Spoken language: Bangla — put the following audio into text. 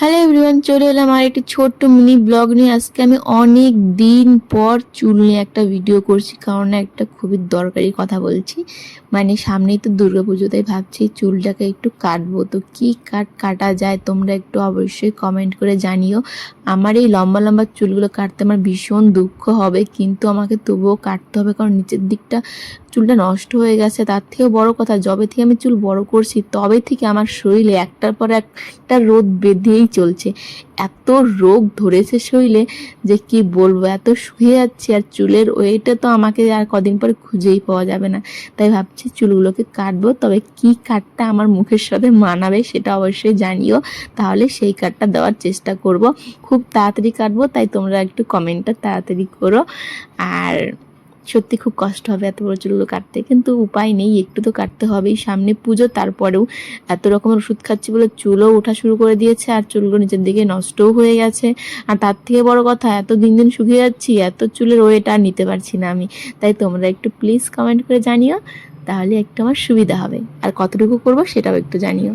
হ্যালো এভরিওয়ান চলে এলাম আর একটি ছোট্ট মিনি ব্লগ নিয়ে। আজকে আমি অনেক দিন পর চুল নিয়ে একটা ভিডিও করছি, কারণ একটা খুবই দরকারি কথা বলছি। মানে সামনেই তো দুর্গাপুজো তাই ভাবছি চুলটাকে একটু কাটবো। তো কি কাট, কাটা যায় তোমরা একটু অবশ্যই কমেন্ট করে জানিও। আমার এই লম্বা লম্বা চুলগুলো কাটতে আমার ভীষণ দুঃখ হবে, কিন্তু আমাকে তবুও কাটতে হবে, কারণ নিচের দিকটা চুলটা নষ্ট হয়ে গেছে। তার থেকেও বড় কথা, যবে থেকে আমি চুল বড় করছি, তবে থেকে আমার শরীরে একটার পর একটা রোদ বেঁধেই চলছে। এত রোগ ধরেছে শরীরে যে কি বলব, এত শুয়ে যাচ্ছে আর চুলের ওয়েটা তো আমাকে আর কদিন পরে খুঁজেই পাওয়া যাবে না। তাই ভাবছি চুলগুলোকে কাটবো, তবে কি কাটটা আমার মুখের সাথে মানাবে সেটা অবশ্যই জানিও। তাহলে সেই কাটটা দেওয়ার চেষ্টা করব। খুব তাড়াতাড়ি কাটবো, তাই তোমরা একটু কমেন্টটা তাড়াতাড়ি করো। আর সত্যি খুব কষ্ট হবে এত বড় চুলগুলো কাটতে। কিন্তু উপায় নেই, একটু তো কাটতে হবেই। সামনে পুজো, তারপরেও এত রকমের ওষুধ খাচ্ছি বলে চুলও ওঠা শুরু করে দিয়েছে আর চুলগুলো নিচের দিকে নষ্টও হয়ে গেছে। আর তার থেকে বড় কথা, এত দিন দিন শুকিয়ে যাচ্ছি, এত চুলের ওয়েট আর নিতে পারছি না আমি। তাই তোমরা একটু প্লিজ কমেন্ট করে জানিও, তাহলে একটু আমার সুবিধা হবে। আর কতটুকু করব সেটাও একটু জানিও।